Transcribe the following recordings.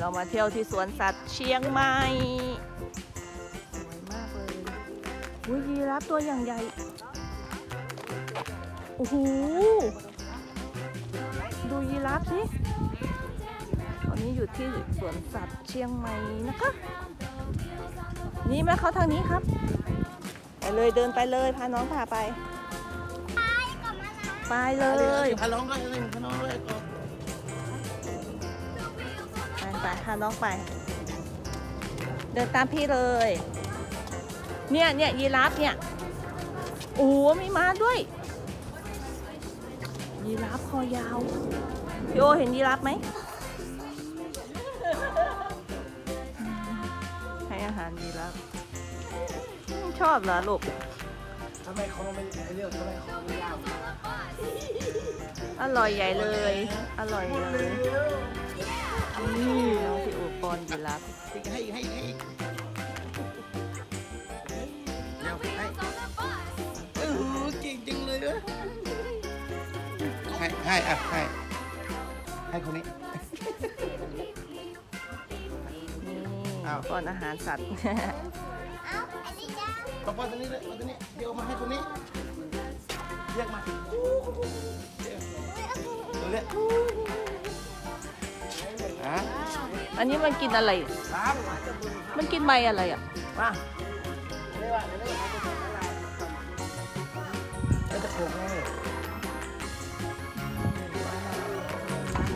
เรามาเที่ยวที่สวนสัตว์เชียงใหม่ สวยมากเลยอุ้ยยีราฟตัวอย่างใหญ่ โอ้โห ดูยีราฟสิตอนนี้อยู่ที่สวนสัตว์เชียงใหม่นะคะ นี่แม่เขาทางนี้ครับ ไปเลยเดินไปเลยพาน้องพาไป ไปเลยพาน้องด้วยหนึ่งพาน้องด้วยก็ไป ไปพาน้องไป เดินตามพี่เลย เนี่ยเนี่ยยีราฟเนี่ย โอ้มีม้าด้วย ยีราฟคอยาว พี่โอเห็นยีราฟไหม ให้อาหารยีราฟชอบเหรอลูกทำไมเขาไม่เลือกทำไมเขาไม่ยาวอร่อยใหญ่เลย อร่อยเลย นี่น้องพี่โอปอนยีราฟให้ให้ให้เดี๋ยวให้เออเก่งจังเลยนะให้ให้อะให้ให้คนนี้นี่อ้าวป้อนอาหารสัตว์ต่อไปตัวนี้เลยตัวนี้เดี๋ยวมาให้คนนี้เรียกมาตัวเนี้ยอะ อันนี้มันกินอะไร ครับมันกินใบอะไรอะมาเรียกว่าเรียกว่าแล้วจะโขกให้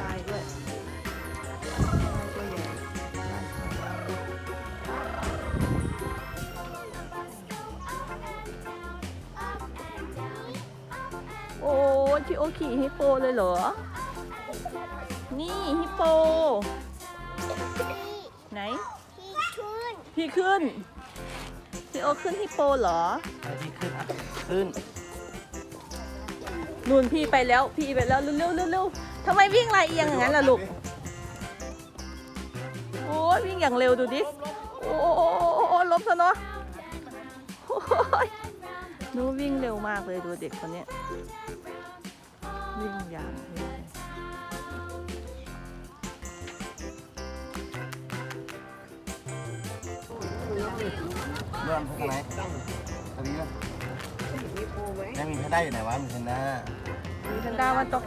ลายด้วยตัวใหญ่โอ้ชิโอขี่ฮิปโปเลยเหรอ นี่ฮิปโป ไหนพี่ขึ้น พี่โอขึ้นฮิปโปเหรอ ให้พี่ขึ้นอะขึ้น นู่นพี่ไปแล้วพี่ไปแล้วเร็วเร็วเร็วเร็วทำไมวิ่งไรเอียงอย่างนั้นล่ะลูก โอ้ยวิ่งอย่างเร็วดูดิ โอ้โอ้โอ้โอ้โอ้ล้มซะเนาะโอ้ยหนูวิ่งเร็วมากเลยดูเด็กคนเนี้ยวิ่งอย่างเร็ว เรื่องพวกไหนตอนนี้นะยังมีแพนด้าอยู่ไหนวะมีแพนด้ามีแพนด้ามันตก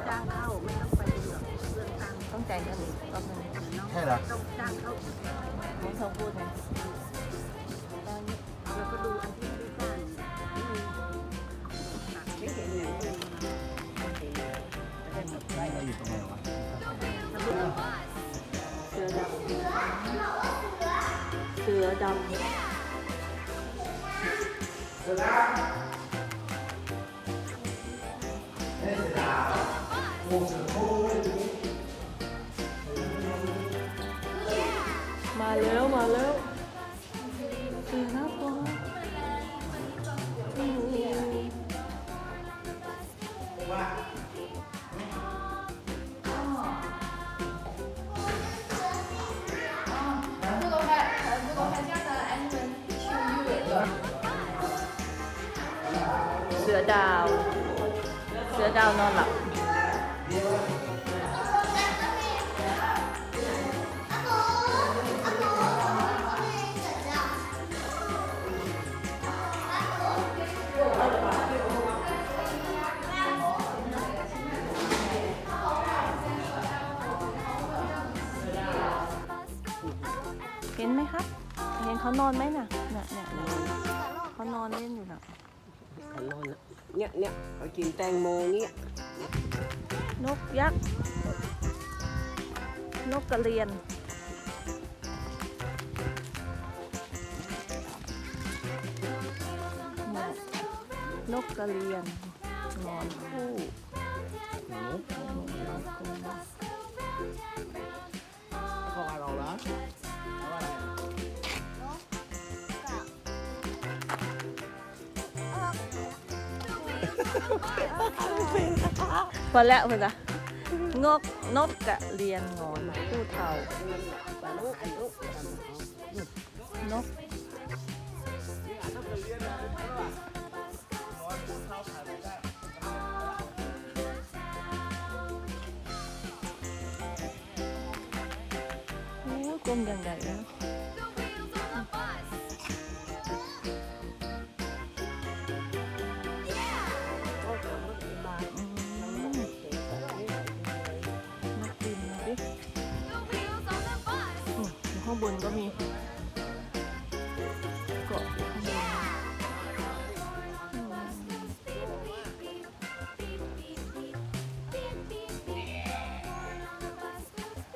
ต้องใจายเงินอีกรอบหนึงใช่เหรอน้องเขาพูดไงตอนนี้ไม่เราอยู่ตรงไหนวะเสือดำเสือดำ มาแล้วมาแล้วเสือน้ำปอเสือดาว เสือดาวนอนหลับ นเขานอนไหมน่ะน่ะเนี่ยเนี่ยเขานอนเล่นอยู่น่ะเขานอนน่ะเนี่ยเนี่ยเขากินแตงโมเนี่ยนกยักษ์นกกระเรียนนกกระเรียนนอนคู่นกเพอแล้วเพื่อนจ้ะงกนกกระเรียนงอนคู่เทานกโอ้ก้มอย่างใหญ่นะ นก็มีเกาะอยู่ข้างบนนะอืม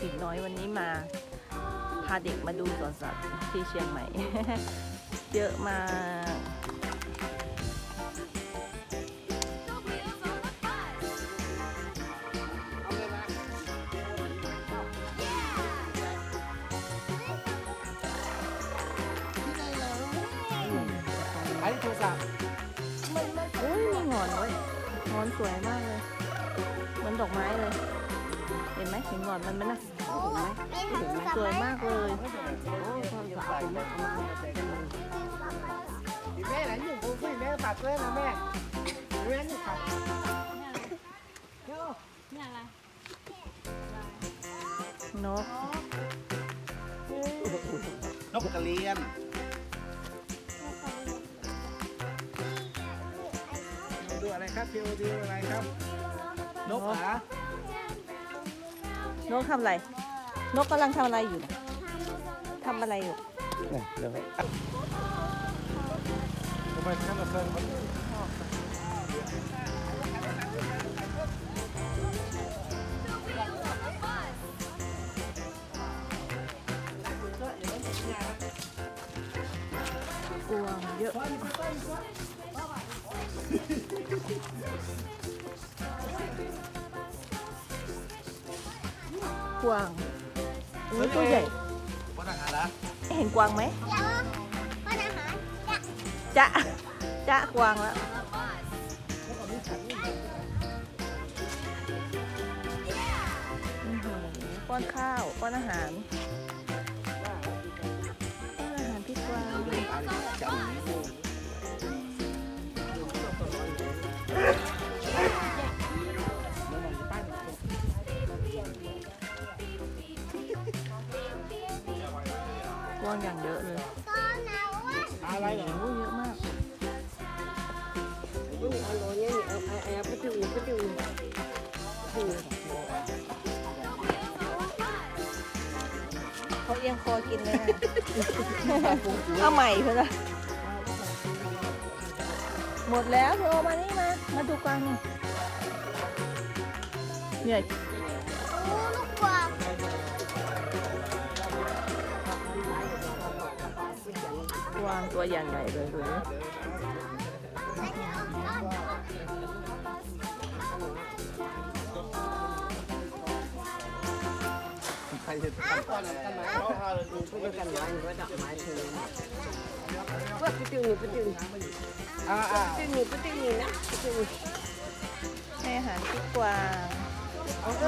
อีกน้อยวันนี้มา พาเด็กมาดูสวนสัตว์ที่เชียงใหม่ เยอะมาก ไอ้โทรศัพท์อุ้ยมีหงอนด้วยหงอนสวยมากเลยเหมันดอกไม้เลย เห็นไหมเห็นหงอนมันไหมนะสวยมากเลยแม่ไหนอยู่ผมคุยแม่ฝากเลยนะแม่แม่นี่ครับนกนกกระเรียน อะไรครับพีโอดีอะไรครับ นกเหรอนกทำอะไร นกกำลังทำอะไรอยู่นะทำอะไรอยู่ เนี่ยเดี๋ยวไปทำไมท่านมาเซิร์ฟกวางเยอะ กวางอุ้ยตัวใหญ่วันอาหารละเห็นกวางไหมจะจะกวางแล้วอื้อหือป้อนข้าวป้อนอาหารป้อนอาหารพี่กวาง ยงคอกินเลยนะเอาใหม่เพื่อนละหมดแล้วเธอมานี่มา มาดูกวางนี่เหนื่อยกวางตัวใหญ่ใหญ่เลยดูนี่ใครจะทำก้อนอะไรกันไหมเขาพาเลยดูไม่กันไม้ว่าดอกไม้เธอว่าปะจุปะจุอ่าอ่าปะจุปะจุนะปะจุให้อาหารพี่กวางโอ้โห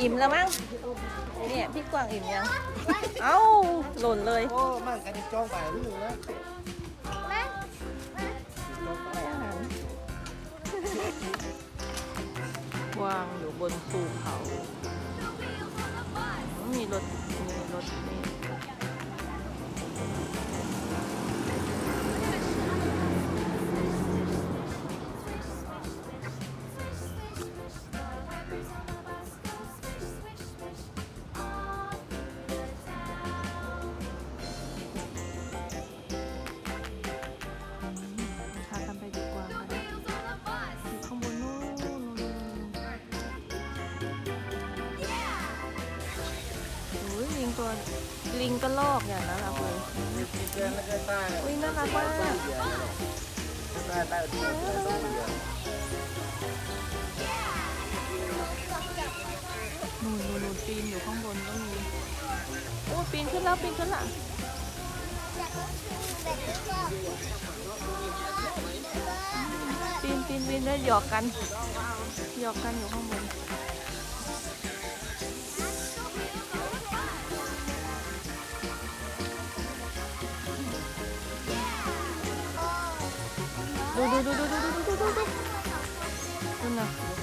อิ่มแล้วมั้งเนี่ยพี่กวางอิ่มยังเอ้าหล่นเลยโอ้มั่งกันจ้องไปรู้แล้วให้อาหาร กวางอยู่บนภูเขามีรถมีรถนี่ ตัวลิงก็ลอกอย่างนั้นละเลยมีเกินแล้วก็ใต้อุ้ยน่ารักมากใต้ใต้ที่เกินต้องเยอะนู่นนู่นนู่นปีนอยู่ข้างบนก็มีโอ้ยปีนขึ้นแล้วปีนขึ้นละปีนปีนปีนแล้วหยอกกันหยอกกันอยู่ข้างบน 嘟嘟嘟嘟嘟嘟嘟嘟！真的。